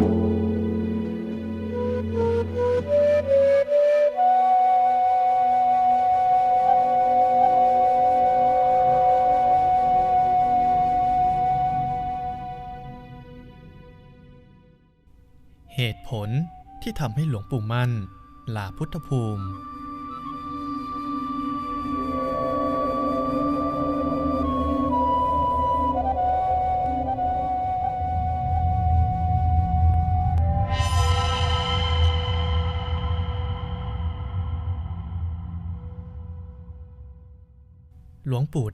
เหตุผลที่ทำให้หลวงปู่มั่นลาพุทธภูมิ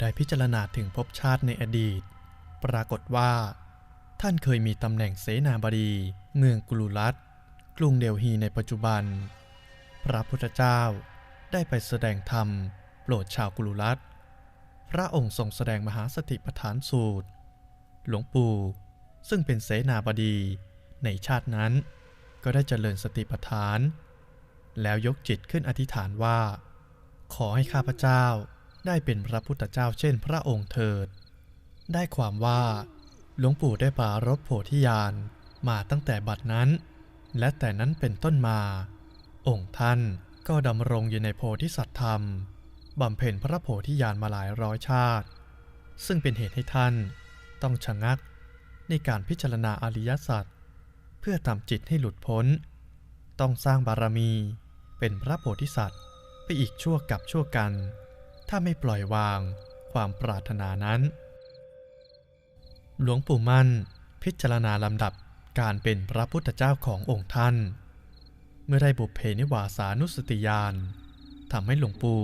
ได้พิจารณาถึงภพชาติในอดีต ปรากฏว่า ท่านเคยมีตำแหน่งเสนาบดี เมืองกุลุรัตกรุงเดลฮีในปัจจุบัน พระพุทธเจ้าได้ไปแสดงธรรม โปรดชาวกุลุรัตพระองค์ทรงแสดงมหาสติปัฏฐานสูตร หลวงปู่ซึ่งเป็นเสนาบดีในชาตินั้น ก็ได้เจริญสติปัฏฐาน แล้วยกจิตขึ้นอธิษฐานว่า ขอให้ข้าพเจ้า ได้เป็นพระพุทธเจ้าเช่นพระองค์เถิด ได้ความว่า หลวงปู่ได้ปารบโพธิญาณมาตั้งแต่บัดนั้น และแต่นั้นเป็นต้นมา องค์ท่านก็ดำรงอยู่ในโพธิสัตว์ธรรมบำเพ็ญพระโพธิญาณมาหลายร้อยชาติ ซึ่งเป็นเหตุให้ท่านต้องชะงักในการพิจารณาอริยสัจเพื่อทำจิตให้หลุดพ้น ต้องสร้างบารมีเป็นพระโพธิสัตว์ไปอีกชั่วกับชั่วกัน ถ้าไม่ปล่อยวางความปรารถนานั้น หลวงปู่มั่นพิจารณาลำดับการเป็นพระพุทธเจ้าขององค์ท่าน เมื่อได้บุพเพนิวาสานุสติญาณทำให้หลวงปู่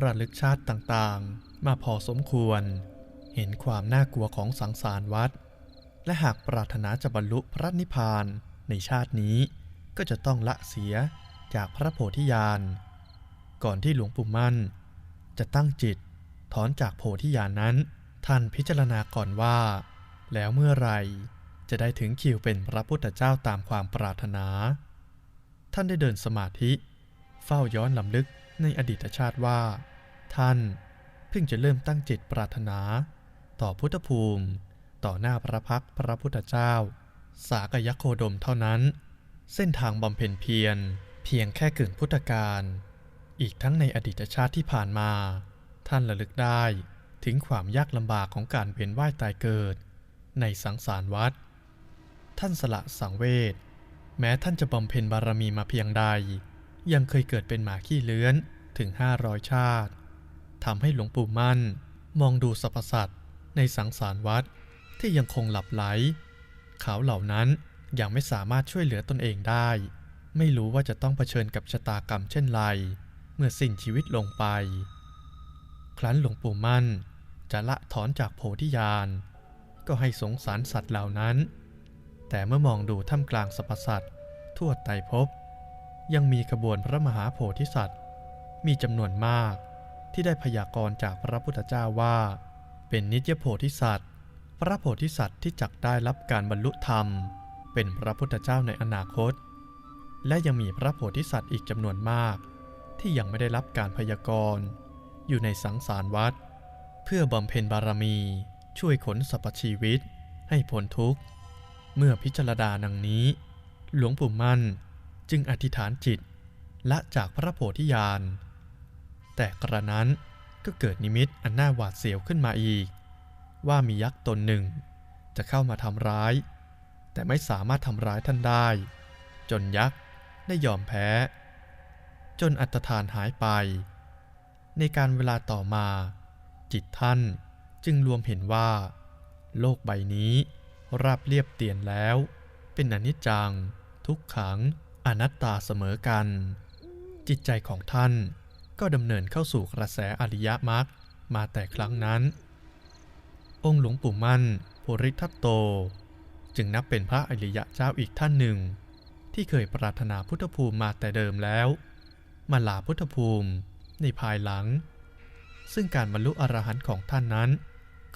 ระลึกชาติต่างๆ มาพอสมควร เห็นความน่ากลัวของสังสารวัฏและหากปรารถนาจะบรรลุพระนิพพานในชาตินี้ก็จะต้องละเสียจากพระโพธิญาณ ก่อนที่หลวงปู่มั่น จะตั้งจิต ถอนจากโพธิญาณนั้น ท่านพิจารณาก่อนว่า แล้วเมื่อไรจะได้ถึงคิวเป็นพระพุทธเจ้าตามความปรารถนา ท่านได้เดินสมาธิ เฝ้าย้อนลำลึกในอดีตชาติว่า ท่านเพิ่งจะเริ่มตั้งจิตปรารถนา ต่อพุทธภูมิ ต่อหน้าพระพักพระพุทธเจ้า สากยโคดมเท่านั้น เส้นทางบำเพ็ญเพียร เพียงแค่กึ่งพุทธกาล อีกทั้งในอดีตชาติที่ผ่านมา ท่านระลึกได้ถึงความยากลำบากของการเวียนว่ายตายเกิด ในสังสารวัฏท่านสละสังเวชแม้ท่านจะบำเพ็ญบารมีมาเพียงใด ยังเคยเกิดเป็นหมาขี้เลื้อนถึง 500 ชาติทำให้หลวงปู่มั่น มองดูสรรพสัตว์ในสังสารวัฏที่ยังคงหลับไหล เขาเหล่านั้นยังไม่สามารถช่วยเหลือตนเองได้ ไม่รู้ว่าจะต้องเผชิญกับชะตากรรมเช่นไร เมื่อสิ้นชีวิตลงไป ครั้นหลวงปู่มั่นจะละถอนจากโพธิญาณ ก็ให้สงสารสัตว์เหล่านั้น แต่เมื่อมองดูท่ามกลางสรรพสัตว์ทั่วไตรภพยังมีขบวนพระมหาโพธิสัตว์ มีจำนวนมากที่ได้พยากรณ์จากพระพุทธเจ้าว่า เป็นนิจโพธิสัตว์ พระโพธิสัตว์ที่จักได้รับการบรรลุธรรม เป็นพระพุทธเจ้าในอนาคต และยังมีพระโพธิสัตว์อีกจำนวนมาก ที่ยังไม่ได้รับการพยากรณ์ อยู่ในสังสารวัฏเพื่อบำเพ็ญบารมีช่วยขนสรรพชีวิตให้พ้นทุกข์ เมื่อพิจารณาดังนี้ หลวงปู่มั่นจึงอธิษฐานจิตละจากพระโพธิญาณ แต่กระนั้นก็เกิดนิมิตอันน่าหวาดเสียวขึ้นมาอีก ว่ามียักษ์ตนหนึ่ง จะเข้ามาทำร้าย แต่ไม่สามารถทำร้ายท่านได้ จนยักษ์ได้ยอมแพ้ จนอัตฐานหายไป ในการเวลาต่อมา จิตท่านจึงรวมเห็นว่า โลกใบนี้ราบเรียบเตียนแล้ว เป็นอนิจจัง ทุกขัง อนัตตาเสมอกัน จิตใจของท่านก็ดำเนินเข้าสู่กระแสอริยมรรคมาแต่ครั้งนั้น องค์หลวงปู่มั่นโพริทัตโต จึงนับเป็นพระอริยะเจ้าอีกท่านหนึ่ง ที่เคยปรารถนาพุทธภูมิมาแต่เดิมแล้ว มาลาพุทธภูมิ ในภายหลัง ซึ่งการบรรลุอรหันต์ของท่านนั้น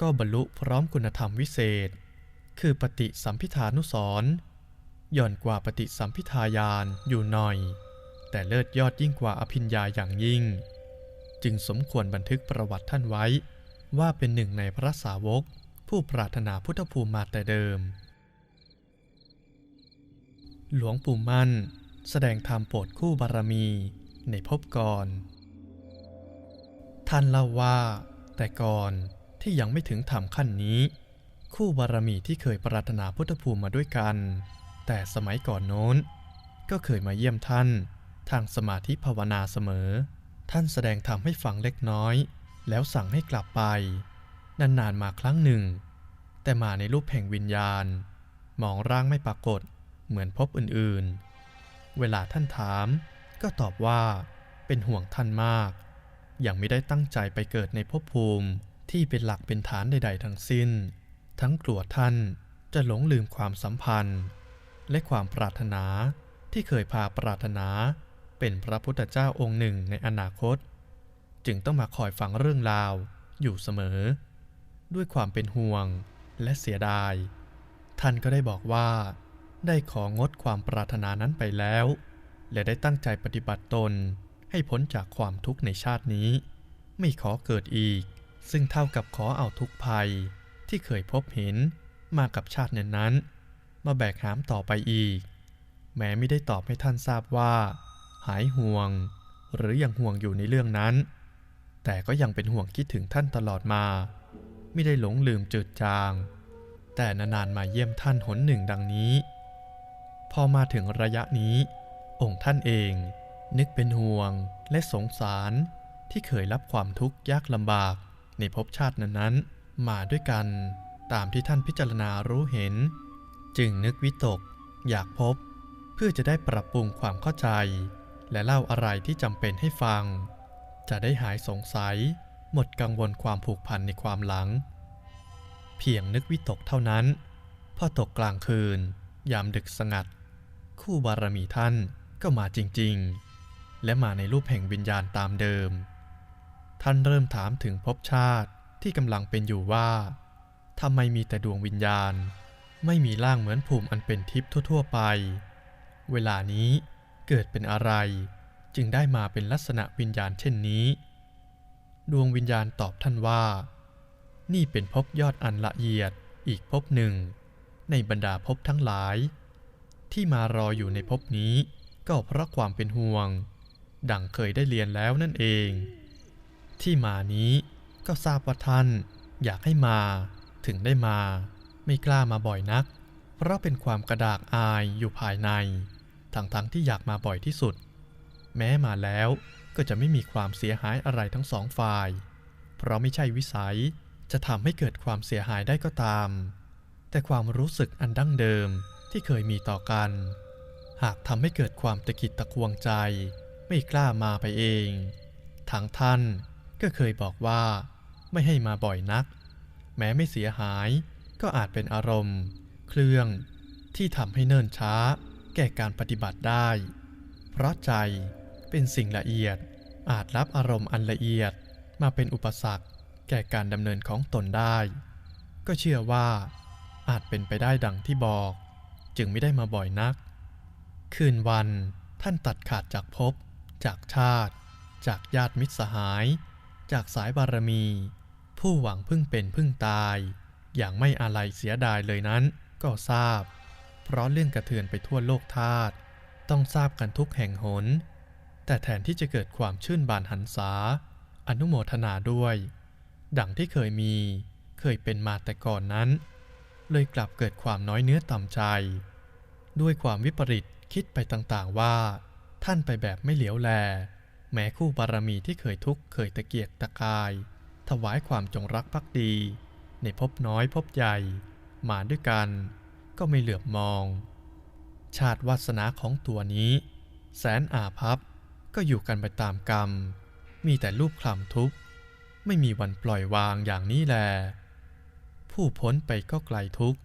ก็บรรลุพร้อมคุณธรรมวิเศษ คือปฏิสัมพิธานุสรณ์ย่อนกว่าปฏิสัมพิทายานอยู่หน่อย แต่เลิศยอดยิ่งกว่าอภิญญาอย่างยิ่ง จึงสมควรบันทึกประวัติท่านไว้ ว่าเป็นหนึ่งในพระสาวก ผู้ปรารถนาพุทธภูมิมาแต่เดิม หลวงปู่มั่น แสดงธรรมโปรดคู่บารมี ในภพก่อน ท่านเล่าว่า แต่ก่อนที่ยังไม่ถึงธรรมขั้นนี้ คู่บารมีที่เคยปรารถนาพุทธภูมิมาด้วยกัน แต่สมัยก่อนโน้น ก็เคยมาเยี่ยมท่าน ทางสมาธิภาวนาเสมอ ท่านแสดงธรรมให้ฟังเล็กน้อย แล้วสั่งให้กลับไป นานๆมาครั้งหนึ่ง แต่มาในรูปแห่งวิญญาณ มองร่างไม่ปรากฏเหมือนพบอื่นๆ เวลาท่านถาม ก็ตอบว่าเป็นห่วงท่านมาก ยังไม่ได้ตั้งใจไปเกิดในภพภูมิที่เป็นหลักเป็นฐานใด ๆ ทั้งสิ้น ทั้งกลัวท่านจะหลงลืมความสัมพันธ์ และความปรารถนาที่เคยพาปรารถนาเป็นพระพุทธเจ้าองค์หนึ่งในอนาคต จึงต้องมาคอยฟังเรื่องราวอยู่เสมอ ด้วยความเป็นห่วงและเสียดาย ท่านก็ได้บอกว่า ได้ของดความปรารถนานั้นไปแล้ว และได้ตั้งใจปฏิบัติตนให้พ้นจากความทุกข์ในชาตินี้ ไม่ขอเกิดอีก ซึ่งเท่ากับขอเอาทุกภัยที่เคยพบเห็นมากับชาตินั้นๆมาแบกหามต่อไปอีก แม้ไม่ได้ตอบให้ท่านทราบว่า หายห่วง หรือยังห่วงอยู่ในเรื่องนั้น แต่ก็ยังเป็นห่วงคิดถึงท่านตลอดมา ไม่ได้หลงลืมจืดจาง แต่นานๆมาเยี่ยมท่านหนหนึ่งดังนี้ พอมาถึงระยะนี้ องค์ท่านเองนึกเป็นห่วงและสงสารที่เคยรับความทุกข์ยากลำบากในภพชาตินั้นๆ มาด้วยกันตามที่ท่านพิจารณารู้เห็น จึงนึกวิตก อยากพบ เพื่อจะได้ปรับปรุงความเข้าใจ และเล่าอะไรที่จำเป็นให้ฟัง จะได้หายสงสัย หมดกังวลความผูกพันในความหลัง เพียงนึกวิตกเท่านั้น พอตกกลางคืน ยามดึกสงัด คู่บารมีท่าน ก็มาจริงๆ และมาในรูปแห่งวิญญาณตามเดิม ท่านเริ่มถามถึงภพชาติที่กำลังเป็นอยู่ว่าทำไมมีแต่ดวงวิญญาณ ไม่มีร่างเหมือนภูมิอันเป็นทิพย์ทั่ว ๆ ไป เวลานี้เกิดเป็นอะไร จึงได้มาเป็นลักษณะวิญญาณเช่นนี้ ดวงวิญญาณตอบท่านว่า นี่เป็นภพยอดอันละเอียดอีกภพหนึ่ง ในบรรดาภพทั้งหลาย ที่มารออยู่ในภพนี้ ก็เพราะความเป็นห่วง ดังเคยได้เรียนแล้วนั่นเอง ที่มานี้ก็ทราบว่าท่านอยากให้มาถึงได้มา ไม่กล้ามาบ่อยนัก เพราะเป็นความกระดากอายอยู่ภายใน ทั้งๆทที่อยากมาบ่อยที่สุด แม้มาแล้วก็จะไม่มีความเสียหายอะไรทั้งสองฝ่าย เพราะไม่ใช่วิสัยจะทำให้เกิดความเสียหายได้ก็ตาม แต่ความรู้สึกอันดั้งเดิมที่เคยมีต่อกัน หากทำให้เกิดความตะกิดตะควงใจ ไม่กล้ามาไปเอง ทางท่านก็เคยบอกว่า ไม่ให้มาบ่อยนัก แม้ไม่เสียหายก็อาจเป็นอารมณ์ เครื่องที่ทำให้เนิ่นช้า แก่การปฏิบัติได้ เพราะใจเป็นสิ่งละเอียดอาจรับอารมณ์อันละเอียดมาเป็นอุปสรรค แก่การดำเนินของตนได้ ก็เชื่อว่า อาจเป็นไปได้ดังที่บอก จึงไม่ได้มาบ่อยนัก คืนวันท่านตัดขาดจากภพจากชาติ จากญาติมิตรสหาย จากสายบารมี ผู้หวังพึ่งเป็นพึ่งตาย อย่างไม่อะไรเสียดายเลยนั้นก็ทราบ เพราะเรื่องกระเทือนไปทั่วโลกธาตุต้องทราบกันทุกแห่งหน แต่แทนที่จะเกิดความชื่นบานหันษา อนุโมทนาด้วย ดังที่เคยมีเคยเป็นมาแต่ก่อนนั้น เลยกลับเกิดความน้อยเนื้อต่ำใจ ด้วยความวิปริต คิดไปต่างๆว่า ท่านไปแบบไม่เหลียวแล แม้คู่บารมีที่เคยทุกข์เคยตะเกียกตะกาย ถวายความจงรักภักดี ในพบน้อยพบใหญ่ มาด้วยกัน ก็ไม่เหลือบมอง ชาติวาสนาของตัวนี้ แสนอาภัพก็อยู่กันไปตามกรรม มีแต่รูปคลำทุกข์ไม่มีวันปล่อยวางอย่างนี้แล ผู้พ้นไปก็ไกลทุกข์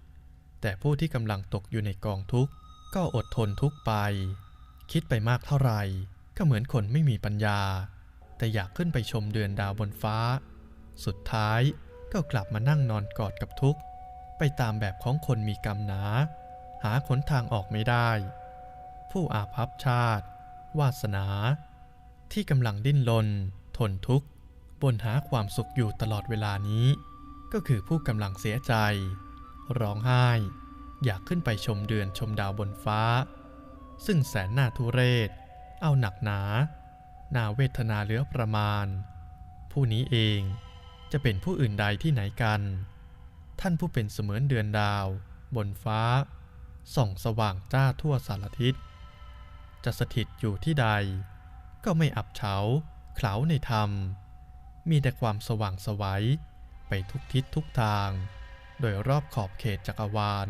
แต่ผู้ที่กำลังตกอยู่ในกองทุกข์ ก็อดทนทุกไป คิดไปมากเท่าไหร่ก็เหมือนคนไม่มีปัญญา แต่อยากขึ้นไปชมเดือนดาวบนฟ้า สุดท้ายก็กลับมานั่งนอนกอดกับทุกข์ ไปตามแบบของคนมีกรรมหนา หาขนทางออกไม่ได้ ผู้อาภัพชาติ วาสนา ที่กำลังดิ้นรนทนทุกข์บนหาความสุขอยู่ตลอดเวลานี้ ก็คือผู้กำลังเสียใจ ร้องไห้ อยากขึ้นไปชมเดือนชมดาวบนฟ้า ซึ่งแสนหน้าทุเรศ เอาหนักหนา น่าเวทนาเหลือประมาณ ผู้นี้เองจะเป็นผู้อื่นใดที่ไหนกัน ท่านผู้เป็นเสมือนเดือนดาว บนฟ้า ส่องสว่างจ้าทั่วสารทิศ จะสถิตอยู่ที่ใด ก็ไม่อับเฉาเขลาในธรรม มีแต่ความสว่างสวัยไปทุกทิศทุกทาง โดยรอบขอบเขตจักรวาล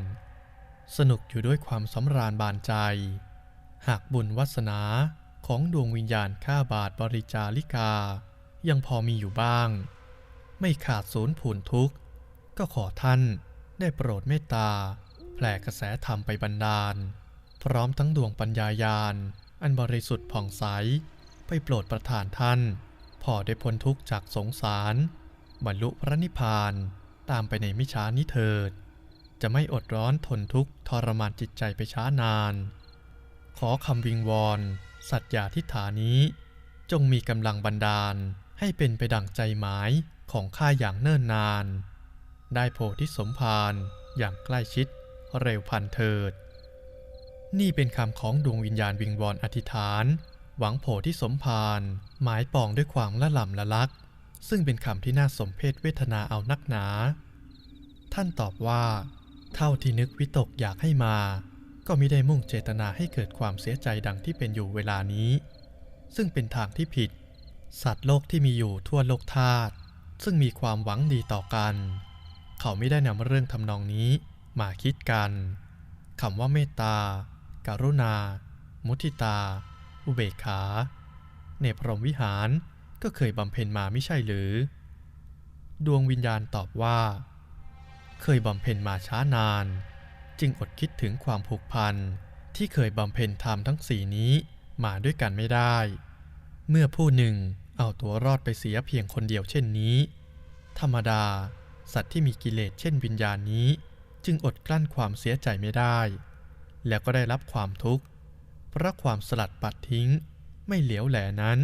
สนุกอยู่ด้วยความสำราญบานใจ หากบุญวัสนาของดวงวิญญาณข้าบาทบริจาลิกา ยังพอมีอยู่บ้าง ไม่ขาดศูนย์ผุนทุกข์ ก็ขอท่านได้โปรดเมตตา แผ่กระแสธรรมไปบรรดาล พร้อมทั้งดวงปัญญายาณ อันบริสุทธิ์ผ่องใส ไปโปรดประทานท่าน พอได้พ้นทุกข์จากสงสาร บรรลุพระนิพพานตามไปในไม่ช้านิเถิด จะไม่อดร้อนทนทุกข์ทรมานจิตใจไปช้านาน ขอคำวิงวอน สัตยาทิฐานี้ จงมีกำลังบันดาลให้เป็นไปดังใจหมายของข้าอย่างเนิ่นนาน ได้โพธิสมภารอย่างใกล้ชิดเร็วพันเถิด นี่เป็นคำของดวงวิญญาณวิงวอนอธิษฐาน หวังโพธิสมภารหมายปองด้วยความละหล่ำละลัก ซึ่งเป็นคำที่น่าสมเพศเวทนาเอานักหนา ท่านตอบว่า เท่าที่นึกวิตกอยากให้มา ก็ไม่ได้มุ่งเจตนาให้เกิดความเสียใจดังที่เป็นอยู่เวลานี้ ซึ่งเป็นทางที่ผิด สัตว์โลกที่มีอยู่ทั่วโลกธาตุซึ่งมีความหวังดีต่อกัน เขาไม่ได้นำเรื่องทำนองนี้มาคิดกันคำว่าเมตตาการุณา มุทิตา อุเบกขา ในพรหมวิหารก็เคยบำเพ็ญมาไม่ใช่หรือ ดวงวิญญาณตอบว่า เคยบำเพ็ญมาช้านาน จึงอดคิดถึงความผูกพันที่เคยบำเพ็ญธรรมทั้งสี่นี้มาด้วยกันไม่ได้ เมื่อผู้หนึ่งเอาตัวรอดไปเสียเพียงคนเดียวเช่นนี้ ธรรมดา สัตว์ที่มีกิเลสเช่นวิญญาณนี้ จึงอดกลั้นความเสียใจไม่ได้ แล้วก็ได้รับความทุกข์เพราะความสลัดปัดทิ้งไม่เหลียวแหลนั้น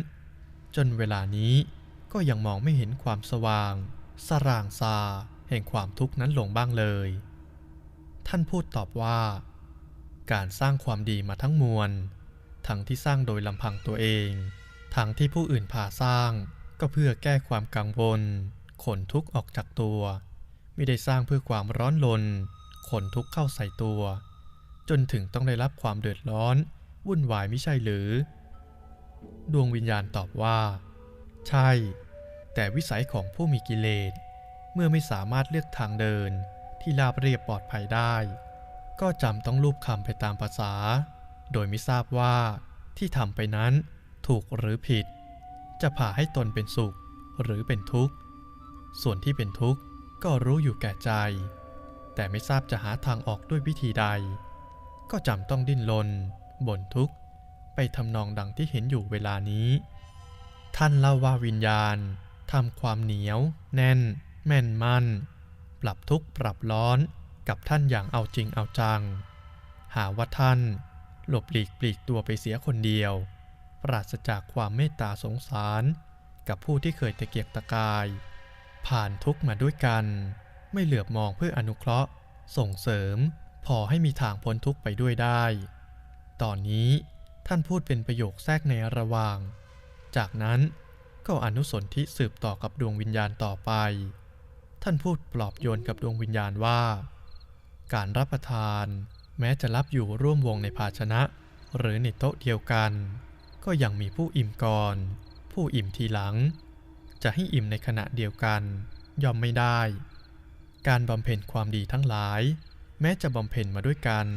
จนเวลานี้ก็ยังมองไม่เห็นความสว่าง สร่างซา แห่งความทุกข์นั้นลงบ้างเลย ท่านพูดตอบว่า การสร้างความดีมาทั้งมวล ทั้งที่สร้างโดยลำพังตัวเอง ทั้งที่ผู้อื่นพาสร้าง ก็เพื่อแก้ความกังวล ขนทุกข์ออกจากตัว ไม่ได้สร้างเพื่อความร้อนลน ขนทุกข์เข้าใส่ตัว จนถึงต้องได้รับความเดือดร้อน วุ่นวายไม่ใช่หรือ ดวงวิญญาณตอบว่า ใช่ แต่วิสัยของผู้มีกิเลส เมื่อไม่สามารถเลือกทางเดินที่ราบเรียบปลอดภัยได้ ก็จำต้องรูปคำไปตามภาษา โดยไม่ทราบว่าที่ทำไปนั้นถูกหรือผิด จะผ่าให้ตนเป็นสุขหรือเป็นทุกข์ ส่วนที่เป็นทุกข์ก็รู้อยู่แก่ใจ แต่ไม่ทราบจะหาทางออกด้วยวิธีใด ก็จำต้องดิ้นรนบ่นทุกข์ ไปทำนองดังที่เห็นอยู่เวลานี้ ท่านเล่าว่าวิญญาณทำความเหนียว แน่น แม่นมัน ปรับทุกปรับร้อนกับท่านอย่างเอาจริงเอาจัง หาว่าท่าน หลบหลีกปลีกตัวไปเสียคนเดียว ปราศจากความเมตตาสงสารกับผู้ที่เคยตะเกียกตะกาย ผ่านทุกมาด้วยกัน ไม่เหลือบมองเพื่ออนุเคราะห์ ส่งเสริม พอให้มีทางพ้นทุกไปด้วยได้ ตอนนี้ท่านพูดเป็นประโยคแทรกในระหว่าง จากนั้นก็อนุสนธิสืบต่อกับดวงวิญญาณต่อไป ท่านพูดปลอบโยนกับดวงวิญญาณว่า การรับประทานแม้จะรับอยู่ร่วมวงในภาชนะ หรือในโต๊ะเดียวกัน ก็ยังมีผู้อิ่มก่อน ผู้อิ่มทีหลัง จะให้อิ่มในขณะเดียวกันย่อมไม่ได้ การบำเพ็ญความดีทั้งหลาย แม้จะบำเพ็ญมาด้วยกัน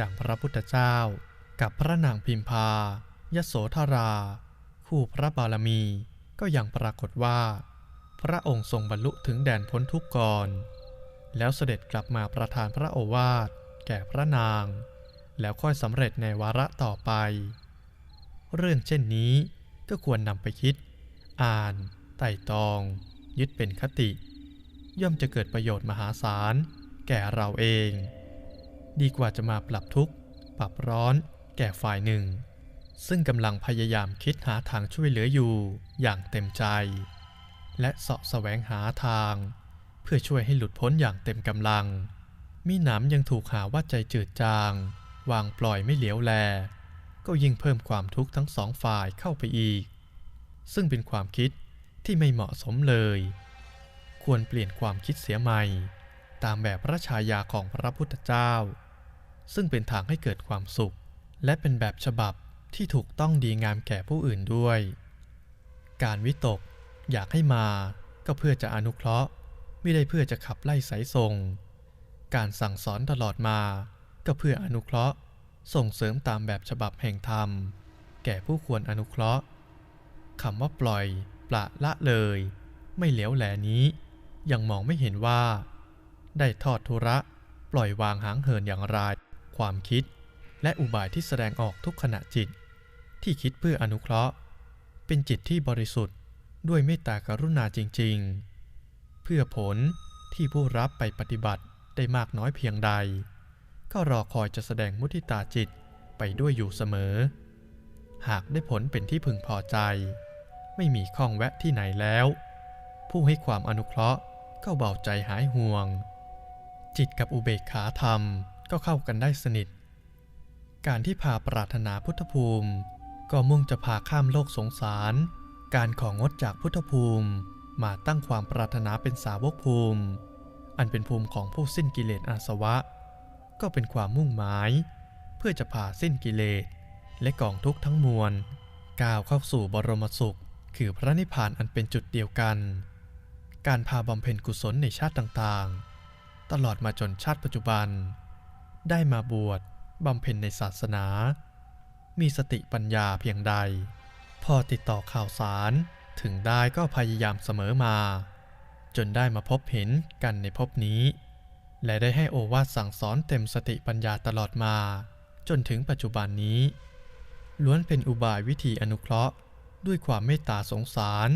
ดังพระพุทธเจ้า กับพระนางพิมพายโสธรา คู่พระบารมีก็ยังปรากฏว่า พระองค์ทรงบรรลุถึงแดนพ้นทุกกรอน แล้วเสด็จกลับมาประทานพระโอวาทแก่พระนาง แล้วค่อยสำเร็จในวาระต่อไป เรื่องเช่นนี้ก็ควรนำไปคิด อ่าน ไต่ตอง ยึดเป็นคติ ย่อมจะเกิดประโยชน์มหาศาล แก่เราเอง ดีกว่าจะมาปรับทุกข์ ปรับร้อน แก่ฝ่ายหนึ่ง ซึ่งกำลังพยายามคิดหาทางช่วยเหลืออยู่อย่างเต็มใจ และเสาะแสวงหาทาง เพื่อช่วยให้หลุดพ้นอย่างเต็มกำลัง มีหนำยังถูกหาว่าใจจืดจาง วางปล่อยไม่เหลียวแล ก็ยิ่งเพิ่มความทุกข์ทั้งสองฝ่ายเข้าไปอีก ซึ่งเป็นความคิดที่ไม่เหมาะสมเลย ควรเปลี่ยนความคิดเสียใหม่ ตามแบบพระชายาของพระพุทธเจ้า ซึ่งเป็นทางให้เกิดความสุข และเป็นแบบฉบับที่ถูกต้องดีงามแก่ผู้อื่นด้วย การวิตก อยากให้มาก็เพื่อจะอนุเคราะห์ ไม่ได้เพื่อจะขับไล่สายส่ง การสั่งสอนตลอดมาก็เพื่ออนุเคราะห์ ส่งเสริมตามแบบฉบับแห่งธรรม แก่ผู้ควรอนุเคราะห์คำว่าปล่อย ปละละเลย ไม่เหลียวแหลนี้ ยังมองไม่เห็นว่า ได้ทอดทุระ ปล่อยวางหางเหินอย่างไรความคิด และอุบายที่แสดงออกทุกขณะจิต ที่คิดเพื่ออนุเคราะห์ เป็นจิตที่บริสุทธิ์ ด้วยเมตตากรุณาจริง ๆ เพื่อผลที่ผู้รับไปปฏิบัติได้มากน้อยเพียงใด ก็รอคอยจะแสดงมุทิตาจิตไปด้วยอยู่เสมอ หากได้ผลเป็นที่พึงพอใจ ไม่มีข้องแวะที่ไหนแล้ว ผู้ให้ความอนุเคราะห์ก็เบาใจหายห่วง จิตกับอุเบกขาธรรมก็เข้ากันได้สนิท การที่พาปรารถนาพุทธภูมิ ก็มุ่งจะพาข้ามโลกสงสาร การของงดจากพุทธภูมิมาตั้งความปรารถนาเป็นสาวกภูมิ อันเป็นภูมิของผู้สิ้นกิเลสอาสวะ ก็เป็นความมุ่งหมาย เพื่อจะพาสิ้นกิเลส และกองทุกข์ทั้งมวลก้าวเข้าสู่บรมสุข คือพระนิพพานอันเป็นจุดเดียวกัน การพาบำเพ็ญกุศลในชาติต่างๆ ตลอดมาจนชาติปัจจุบัน ได้มาบวชบำเพ็ญในศาสนา มีสติปัญญาเพียงใด พอติดต่อข่าวสาร ถึงได้ก็พยายามเสมอมา จนได้มาพบเห็นกันในภพนี้ และได้ให้โอวาทสั่งสอนเต็มสติปัญญาตลอดมา จนถึงปัจจุบันนี้ ล้วนเป็นอุบายวิธีอนุเคราะห์ ด้วยความเมตตาสงสาร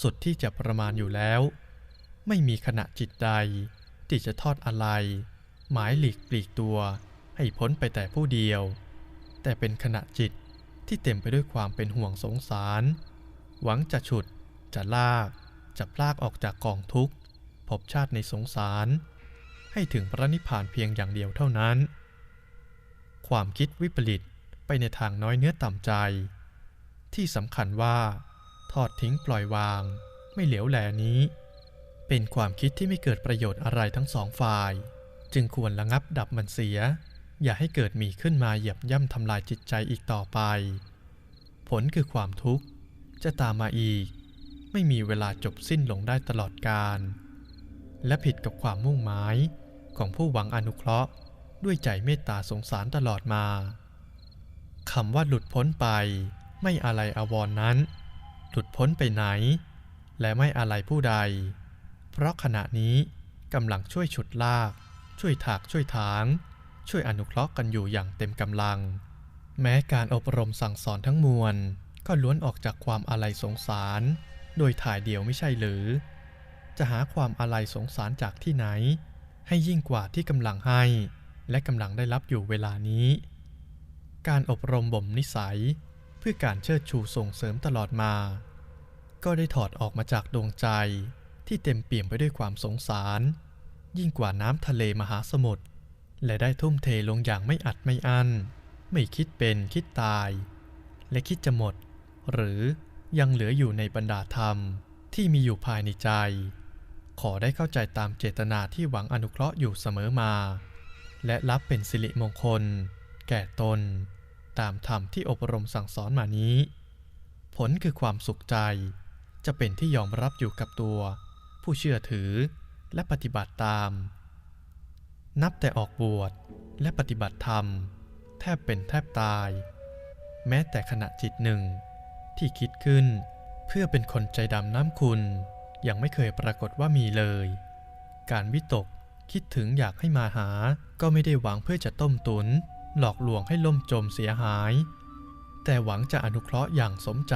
สุดที่จะประมาณอยู่แล้ว ไม่มีขณะจิตใด ที่จะทอดอะไร หมายหลีกปลีกตัว ให้พ้นไปแต่ผู้เดียว แต่เป็นขณะจิต ที่เต็มไปด้วยความเป็นห่วงสงสาร หวังจะฉุด จะลาก จะพลากออกจากกองทุกข์พบชาติในสงสาร ให้ถึงพระนิพพานเพียงอย่างเดียวเท่านั้น ความคิดวิปริตไปในทางน้อยเนื้อต่ำใจ ที่สำคัญว่า ทอดทิ้งปล่อยวาง ไม่เหลียวแลนี้ เป็นความคิดที่ไม่เกิดประโยชน์อะไรทั้งสองฝ่าย จึงควรระงับดับมันเสีย อย่าให้เกิดมีขึ้นมาเหยียบย่ำทำลายจิตใจอีกต่อไป ผลคือความทุกข์จะตามมาอีก ไม่มีเวลาจบสิ้นลงได้ตลอดกาลและผิดกับความมุ่งหมายของผู้หวังอนุเคราะห์ด้วยใจเมตตาสงสารตลอดมาคำว่าหลุดพ้นไป ไม่อะไรอวรนนั้น หลุดพ้นไปไหน และไม่อะไรผู้ใด เพราะขณะนี้กำลังช่วยฉุดลาก ช่วยถากช่วยถาง ช่วยอนุเคราะห์กันอยู่อย่างเต็มกำลัง แม้การอบรมสั่งสอนทั้งมวล ก็ล้วนออกจากความอาลัยสงสาร โดยถ่ายเดียวไม่ใช่หรือ จะหาความอาลัยสงสารจากที่ไหน ให้ยิ่งกว่าที่กำลังให้ และกำลังได้รับอยู่เวลานี้ การอบรมบ่มนิสัย เพื่อการเชิดชูส่งเสริมตลอดมา ก็ได้ถอดออกมาจากดวงใจที่เต็มเปี่ยมไปด้วยความสงสาร ยิ่งกว่าน้ำทะเลมหาสมุทร และได้ทุ่มเทลงอย่างไม่อัดไม่อั้นไม่คิดเป็นคิดตาย และคิดจะหมด หรือยังเหลืออยู่ในบรรดาธรรมที่มีอยู่ภายในใจ ขอได้เข้าใจตามเจตนาที่หวังอนุเคราะห์อยู่เสมอมา และรับเป็นสิริมงคล แก่ตน ตามธรรมที่อบรมสั่งสอนมานี้ ผลคือความสุขใจ จะเป็นที่ยอมรับอยู่กับตัว ผู้เชื่อถือและปฏิบัติตาม นับแต่ออกบวชและปฏิบัติธรรม แทบเป็นแทบตาย แม้แต่ขณะจิตหนึ่ง ที่คิดขึ้นเพื่อเป็นคนใจดำน้ำคุณ ยังไม่เคยปรากฏว่ามีเลย การวิตกคิดถึงอยากให้มาหา ก็ไม่ได้หวังเพื่อจะต้มตุน หลอกลวงให้ล่มจมเสียหาย แต่หวังจะอนุเคราะห์อย่างสมใจ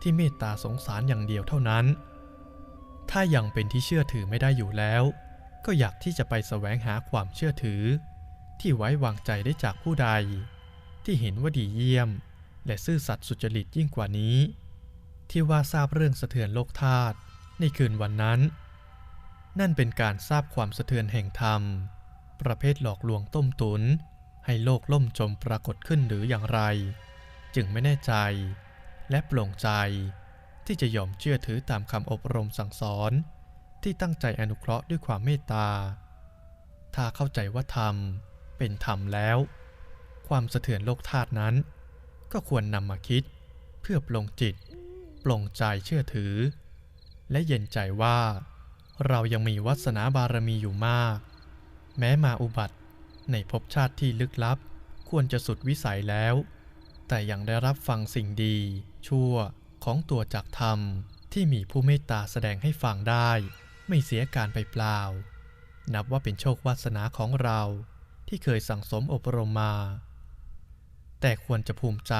ที่เมตตาสงสารอย่างเดียวเท่านั้น ถ้ายังเป็นที่เชื่อถือไม่ได้อยู่แล้ว ก็อยากที่จะไปแสวงหาความเชื่อถือ ที่ไว้วางใจได้จากผู้ใด ที่เห็นว่าดีเยี่ยม และซื่อสัตย์สุจริตยิ่งกว่านี้ ที่ว่าทราบเรื่องสะเทือนโลกธาตุในคืนวันนั้น นั่นเป็นการทราบความสะเทือนแห่งธรรม ประเภทหลอกลวงต้มตุน ให้โลกล่มจมปรากฏขึ้นหรืออย่างไร จึงไม่แน่ใจและปลงใจ ที่จะยอมเชื่อถือตามคำอบรมสั่งสอน ที่ตั้งใจอนุเคราะห์ด้วยความเมตตา ถ้าเข้าใจว่าธรรมเป็นธรรมแล้ว ความสะเทือนโลกธาตุนั้น ก็ควรนำมาคิดเพื่อปลงจิต ปลงใจเชื่อถือ และเย็นใจว่า เรายังมีวัสนาบารมีอยู่มาก แม้มาอุบัติในภพชาติที่ลึกลับควรจะสุดวิสัยแล้ว แต่ยังได้รับฟังสิ่งดี ชั่วของตัวจากธรรมที่มีผู้เมตตาแสดงให้ฟังได้ ไม่เสียการไปเปล่า นับว่าเป็นโชควาสนาของเราที่เคยสั่งสมอบรมมา แต่ควรจะภูมิใจ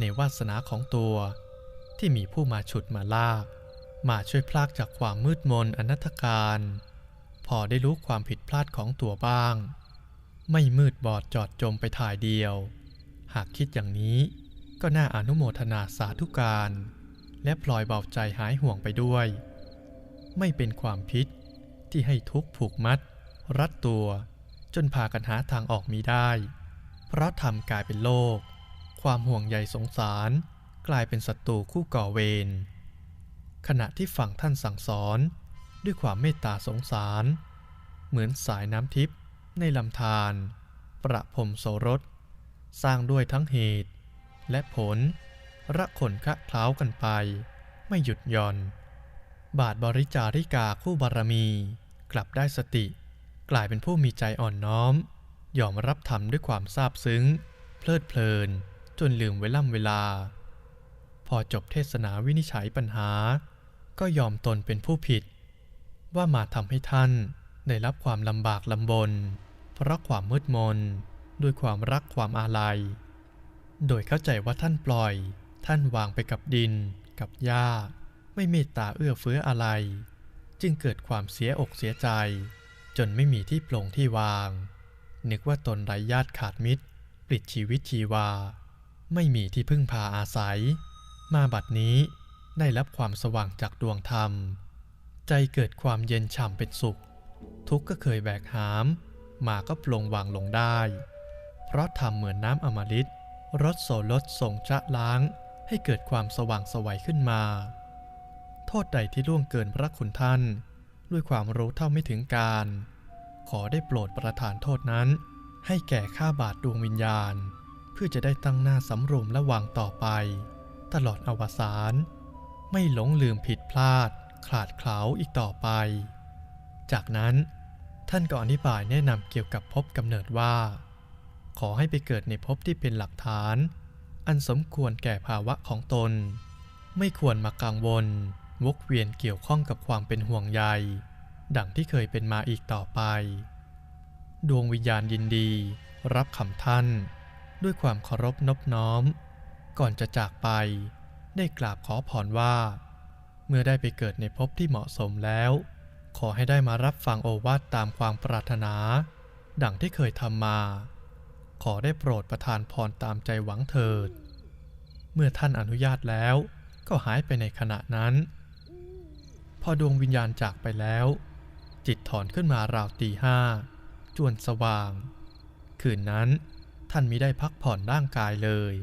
ในวาสนาของตัว ที่มีผู้มาฉุดมาลาก มาช่วยพลากจากความมืดมนอนัตการ พอได้รู้ความผิดพลาดของตัวบ้าง ไม่มืดบอดจอดจมไปถ่ายเดียว หากคิดอย่างนี้ก็น่าอนุโมทนาสาธุการ และพลอยเบาใจหายห่วงไปด้วย ไม่เป็นความพิษ ที่ให้ทุกข์ผูกมัด รัดตัว จนพากันหาทางออกมีได้ เพราะทำกลายเป็นโลก ความห่วงใยสงสาร กลายเป็นศัตรูคู่ก่อเวรขณะที่ฝั่งท่านสั่งสอนด้วยความเมตตาสงสาร เหมือนสายน้ำทิพย์ในลำธารประพรมโสรส สร้างด้วยทั้งเหตุ และผลระขนคะเคล้ากันไป ไม่หยุดหย่อน บาทบริจาริกาคู่บารมี กลับได้สติ กลายเป็นผู้มีใจอ่อนน้อม ยอมรับธรรมด้วยความซาบซึ้ง เพลิดเพลิน จนลืมเวล่ำเวลา พอจบเทศนาวินิจฉัยปัญหา ก็ยอมตนเป็นผู้ผิด ว่ามาทำให้ท่านได้รับความลำบากลำบน เพราะความมืดมน ด้วยความรักความอาลัย โดยเข้าใจว่าท่านปล่อย ท่านวางไปกับดิน กับหญ้า ไม่เมตตาเอื้อเฟื้ออะไร จึงเกิดความเสียอกเสียใจ จนไม่มีที่ปลงที่วาง นึกว่าตนไร้ญาติขาดมิตร ปลิดชีวิตชีวา ไม่มีที่พึ่งพาอาศัย มาบัดนี้ได้รับความสว่างจากดวงธรรม ใจเกิดความเย็นฉ่ำเป็นสุข ทุกข์ก็เคยแบกหาม มาก็ปลงวางลงได้ เพราะทำเหมือนน้ำอมฤตรสโสรสส่งชะล้างให้เกิดความสว่างสวัยขึ้นมา ษใดที่ล่วงเกินพระคุณท่าน ด้วยความรู้เท่าไม่ถึงการ ขอได้โปรดประทานโทษนั้น ให้แก่ข้าบาทดวงวิญญาณ เพื่อจะได้ตั้งหน้าสำรวมและวางต่อไป ตลอดอวสานไม่หลงลืมผิดพลาดขลาดเขลาอีกต่อไป จากนั้นท่านก็อธิบายแนะนำเกี่ยวกับภพกำเนิดว่า ขอให้ไปเกิดในภพที่เป็นหลักฐาน อันสมควรแก่ภาวะของตน ไม่ควรมากังวล วกเวียนเกี่ยวข้องกับความเป็นห่วงใย ดังที่เคยเป็นมาอีกต่อไป ดวงวิญญาณยินดี รับคำท่าน ด้วยความเคารพนบน้อม ก่อนจะจากไป ได้กราบขอพรว่า เมื่อได้ไปเกิดในภพที่เหมาะสมแล้ว ขอให้ได้มารับฟังโอวาทตามความปรารถนา ดังที่เคยทำมา ขอได้โปรดประทานพรตามใจหวังเถิด เมื่อท่านอนุญาตแล้วก็หายไปในขณะนั้น พอดวงวิญญาณจากไปแล้ว จิตถอนขึ้นมาราวตีห้าจวนสว่าง คืนนั้นท่านมิได้พักผ่อนร่างกายเลย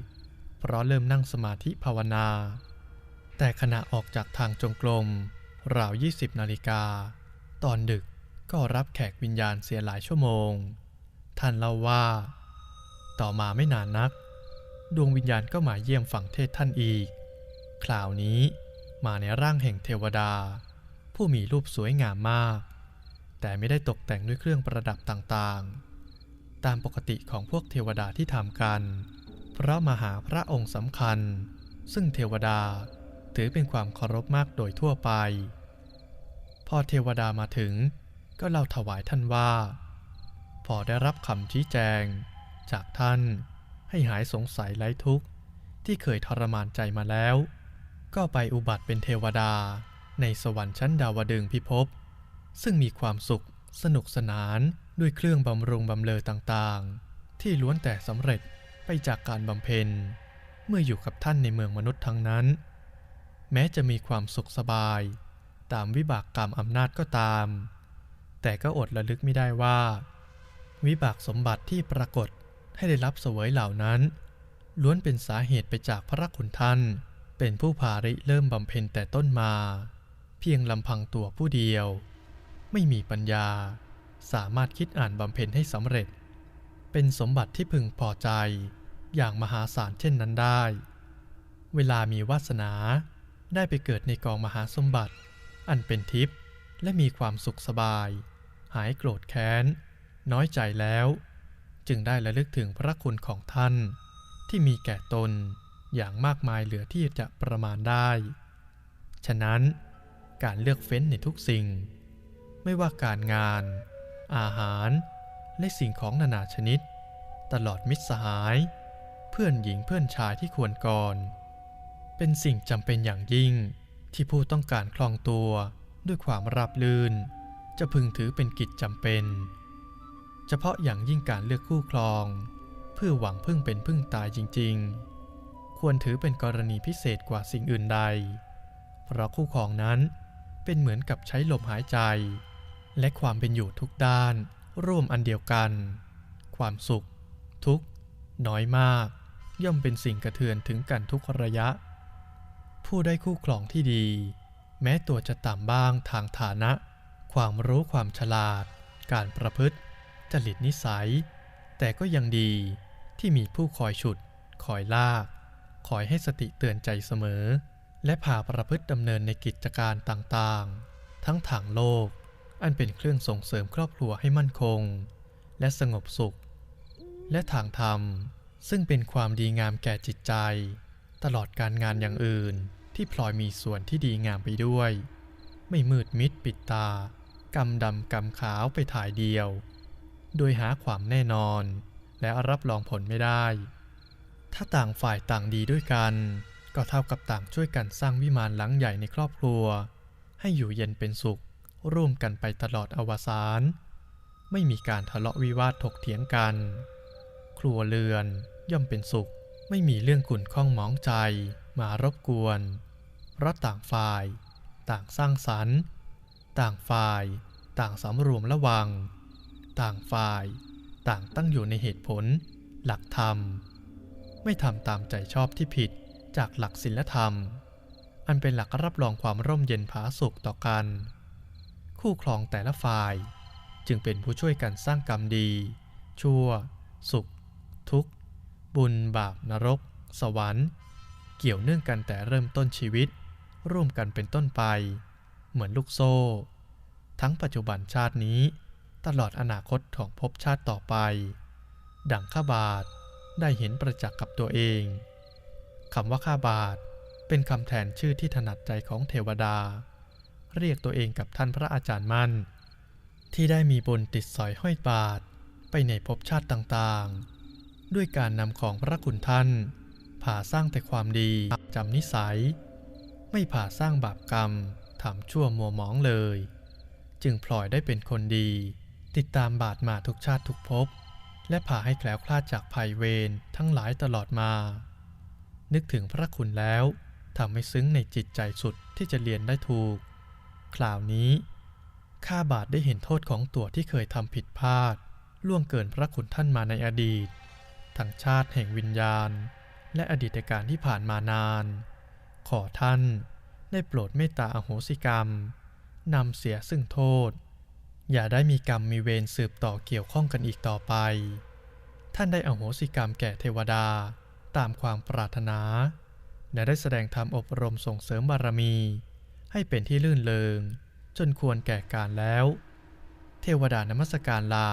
เพราะเริ่มนั่งสมาธิภาวนา แต่ขณะออกจากทางจงกรมราว 20 นาฬิกา ตอนดึกก็รับแขกวิญญาณเสียหลายชั่วโมง ท่านเล่าว่า ต่อมาไม่นานนัก ดวงวิญญาณก็มาเยี่ยมฝั่งเทศท่านอีก คราวนี้มาในร่างแห่งเทวดา ผู้มีรูปสวยงามมาก แต่ไม่ได้ตกแต่งด้วยเครื่องประดับต่างๆ ตามปกติของพวกเทวดาที่ทำกันเพราะมาหาพระองค์สำคัญ ซึ่งเทวดาถือเป็นความเคารพมากโดยทั่วไป พอเทวดามาถึงก็เล่าถวายท่านว่า พอได้รับคำชี้แจง จากท่านให้หายสงสัยไร้ทุกข์ที่เคยทรมานใจมาแล้ว ก็ไปอุบัติเป็นเทวดา ในสวรรค์ชั้นดาวดึงพิภพซึ่งมีความสุข สนุกสนานด้วยเครื่องบำรุงบำเลอต่างๆ ที่ล้วนแต่สำเร็จไปจากการบำเพ็ญ เมื่ออยู่กับท่านในเมืองมนุษย์ทั้งนั้น แม้จะมีความสุขสบาย ตามวิบากกรรมอำนาจก็ตาม แต่ก็อดระลึกไม่ได้ว่า วิบากสมบัติที่ปรากฏให้ได้รับเสวยเหล่านั้น ล้วนเป็นสาเหตุไปจากพระคุณท่าน เป็นผู้ภาริเริ่มบำเพ็ญแต่ต้นมา เพียงลำพังตัวผู้เดียว ไม่มีปัญญา สามารถคิดอ่านบำเพ็ญให้สำเร็จ เป็นสมบัติที่พึงพอใจ อย่างมหาศาลเช่นนั้นได้ เวลามีวาสนาได้ไปเกิดในกองมหาสมบัติ อันเป็นทิพย์และมีความสุขสบาย หายโกรธแค้น น้อยใจแล้ว จึงได้ระลึกถึงพระคุณของท่าน ที่มีแก่ตนอย่างมากมายเหลือที่จะประมาณได้ ฉะนั้น การเลือกเฟ้นในทุกสิ่ง ไม่ว่าการงาน อาหาร และสิ่งของนานาชนิด ตลอดมิตรสหาย เพื่อนหญิงเพื่อนชายที่ควรก่อนเป็นสิ่งจำเป็นอย่างยิ่งที่ผู้ต้องการคลองตัวด้วยความราบลื่น จะพึงถือเป็นกิจจำเป็น เฉพาะอย่างยิ่งการเลือกคู่ครอง เพื่อหวังพึ่งเป็นพึ่งตายจริง ๆ ควรถือเป็นกรณีพิเศษกว่าสิ่งอื่นใด เพราะคู่ครองนั้น เป็นเหมือนกับใช้ลมหายใจ และความเป็นอยู่ทุกด้าน ร่วมอันเดียวกัน ความสุข ทุกข์ น้อยมาก ย่อมเป็นสิ่งกระเทือนถึงกันทุกระยะ ผู้ได้คู่ครองที่ดี แม้ตัวจะต่ำบ้างทางฐานะ ความรู้ความฉลาด การประพฤติ จริตนิสัย แต่ก็ยังดีที่มีผู้คอยฉุด คอยลาก คอยให้สติเตือนใจเสมอ และพาประพฤติดำเนินในกิจการต่างๆ ทั้งทางโลก อันเป็นเครื่องส่งเสริมครอบครัวให้มั่นคง และสงบสุข และทางธรรม ซึ่งเป็นความดีงามแก่จิตใจ ตลอดการงานอย่างอื่นที่พลอยมีส่วนที่ดีงามไปด้วย ไม่มืดมิดปิดตากำดำกำขาวไปถ่ายเดียว โดยหาความแน่นอน และรับรองผลไม่ได้ ถ้าต่างฝ่ายต่างดีด้วยกัน ก็เท่ากับต่างช่วยกันสร้างวิมานหลังใหญ่ในครอบครัว ให้อยู่เย็นเป็นสุข ร่วมกันไปตลอดอวสาน ไม่มีการทะเลาะวิวาทถกเถียงกัน ครัวเรือนย่อมเป็นสุข ไม่มีเรื่องขุ่นข้องหมองใจ มารบกวนเพราะต่างฝ่าย ต่างสร้างสรรค์ ต่างฝ่าย ต่างสำรวมระวัง ต่างฝ่าย ต่างตั้งอยู่ในเหตุผล หลักธรรม ไม่ทำตามใจชอบที่ผิด จากหลักศีลธรรม อันเป็นหลักรับรองความร่มเย็นผาสุขต่อกัน คู่ครองแต่ละฝ่าย จึงเป็นผู้ช่วยกันสร้างกรรมดี ชั่ว สุข ทุกข์ บุญบาปนรก สวรรค์ เกี่ยวเนื่องกันแต่เริ่มต้นชีวิต ร่วมกันเป็นต้นไป เหมือนลูกโซ่ ทั้งปัจจุบันชาตินี้ ตลอดอนาคตของภพชาติต่อไป ดังข้าบาทได้เห็นประจักษ์กับตัวเอง คำว่าข้าบาท เป็นคำแทนชื่อที่ถนัดใจของเทวดา เรียกตัวเองกับท่านพระอาจารย์มั่น ที่ได้มีบุญติดสอยห้อยบาท ไปในภพชาติต่างๆ ด้วยการนำของพระคุณท่าน ผ่าสร้างแต่ความดีจำนิสัย ไม่ผ่าสร้างบาปกรรมทำชั่วมัวหมองเลย จึงพลอยได้เป็นคนดี ติดตามบาทมาทุกชาติทุกภพและผ่าให้แคล้วคลาดจากภัยเวรทั้งหลายตลอดมา นึกถึงพระคุณแล้วทำให้ซึ้งในจิตใจสุดที่จะเรียนได้ถูก คราวนี้ ข้าบาทได้เห็นโทษของตัวที่เคยทำผิดพลาด ล่วงเกินพระคุณท่านมาในอดีต ทั้งชาติแห่งวิญญาณ และอดีตการที่ผ่านมานาน ขอท่านได้โปรดเมตตาอโหสิกรรมนำเสียซึ่งโทษ อย่าได้มีกรรมมีเวรสืบต่อเกี่ยวข้องกันอีกต่อไป ท่านได้อโหสิกรรมแก่เทวดา ตามความปรารถนาและได้แสดงธรรมอบรมส่งเสริมบารมี ให้เป็นที่ลื่นเลงจนควรแก่การแล้ว เทวดานมัสการลา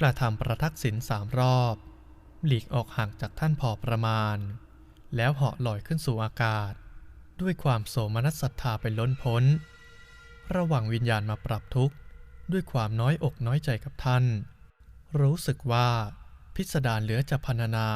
กระทำประทักษิณสามรอบ หลีกออกห่างจากท่านพอประมาณ แล้วเหาะลอยขึ้นสู่อากาศ ด้วยความโสมนัสศรัทธาเป็นล้นพ้น ระหว่างวิญญาณมาปรับทุกข์ ด้วยความน้อยอกน้อยใจกับท่าน รู้สึกว่าพิสดารเหลือจะพรรณนา